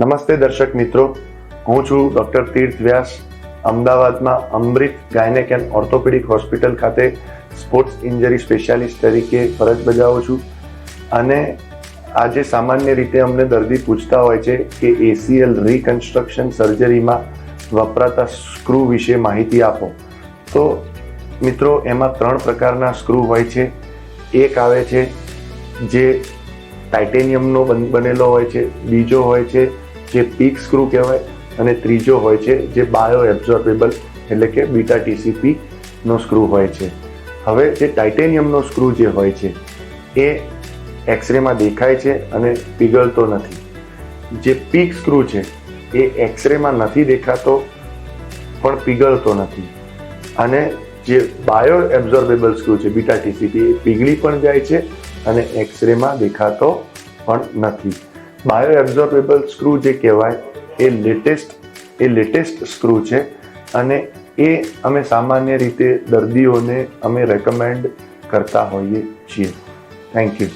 નમસ્તે દર્શક મિત્રો. હું છું ડૉક્ટર તીર્થ વ્યાસ, અમદાવાદમાં Amrut gynaec and orthopaedic hospital ખાતે સ્પોર્ટ્સ ઇન્જરી સ્પેશિયાલિસ્ટ તરીકે ફરજ બજાવું છું. અને આજે સામાન્ય રીતે અમને દર્દી પૂછતા હોય છે કે એસીએલ રિકન્સ્ટ્રક્શન સર્જરીમાં વપરાતા સ્ક્રૂ વિશે માહિતી આપો. તો મિત્રો, એમાં ત્રણ પ્રકારના સ્ક્રૂ હોય છે. એક આવે છે જે ટાઇટેનિયમનો બન- બનેલો હોય છે, બીજો હોય છે જે પીક સ્ક્રૂ કહેવાય અને ત્રીજો હોય છે જે બાયો એબ્ઝોર્બેબલ એટલે કે બીટા ટીસીપીનો સ્ક્રૂ હોય છે. હવે જે ટાઇટેનિયમનો સ્ક્રૂ જે હોય છે, એ એક્સરેમાં દેખાય છે અને પીગળતો નથી. જે પીક સ્ક્રૂ છે, એ એક્સરેમાં નથી દેખાતો, પણ પીગળતો નથી. અને જે બાયો એબ્ઝોર્બેબલ સ્ક્રૂ છે, બીટા ટીસીપી, એ પીગળી પણ જાય છે અને એક્સરેમાં દેખાતો પણ નથી. બાયો એબ્ઝોર્બેબલ સ્ક્રૂ જે કહેવાય, એ લેટેસ્ટ એ લેટેસ્ટ સ્ક્રૂ છે. અને એ અમે સામાન્ય રીતે દર્દીઓને અમે રેકમેન્ડ કરતા હોઈએ છીએ. Thank you